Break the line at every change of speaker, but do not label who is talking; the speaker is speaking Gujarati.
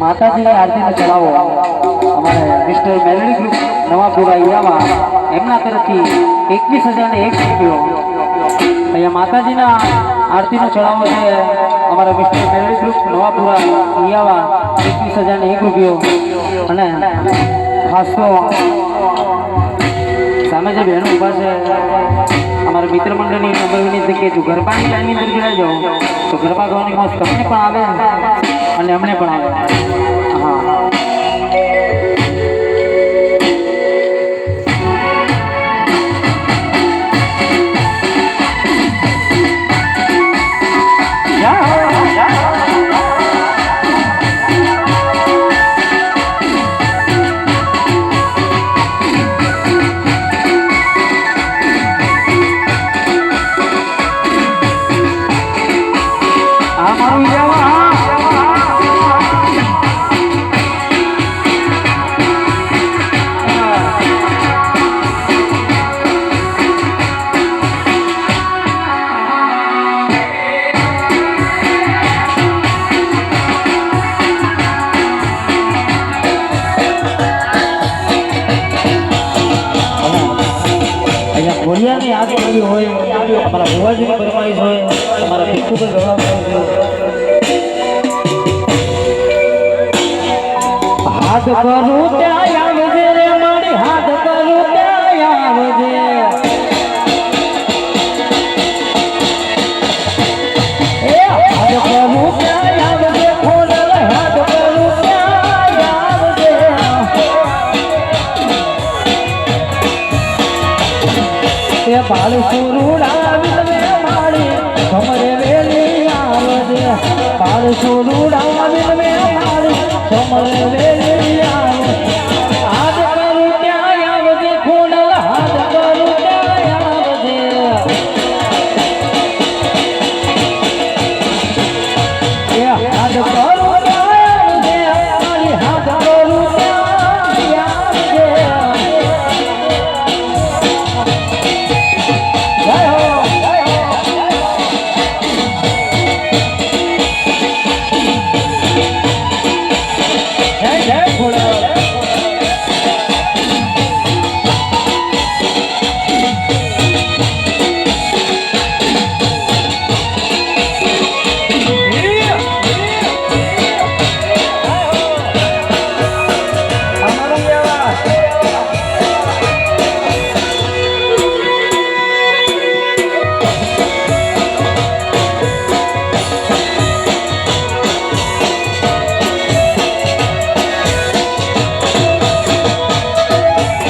માતાજીની આરતીનો ચડાવો. અમારે મિસ્ટર મેલડી ગ્રુપ નવાપુરા ઈરામાં એમના તરફથી એકવીસ હજાર એક રૂપિયો. અહીંયા માતાજીના આરતીનો ચડાવો છે. અમારા મિસ્ટર મેલડી ગ્રુપ નવાપુરા ઇયાવા એકવીસ હજાર એક રૂપિયો. અને ખાસ તો સામે જે બહેનો ઊભા છે અમારા મિત્ર મંડળની વિનંતી કે જો ગરબાની લાઈનની અંદર જોડાઈ જાઓ. તો ગરબા ગાવાની મોજ તમને પણ આવે અને અમને પણ આવે. આ મારું ઈજાવા અહીંયા ઘોડિયાની યાદ કરવી હોય તમારા ભુવાજીની ફરમાઈશ હોય, અમારા ભીખુભાઈ ગવા હાથ કરું ત્યાં આવજે રે, મારી હાથ કરું ત્યાં આવજે. એ સુરુડા વિલવે સુરુડા વિલવે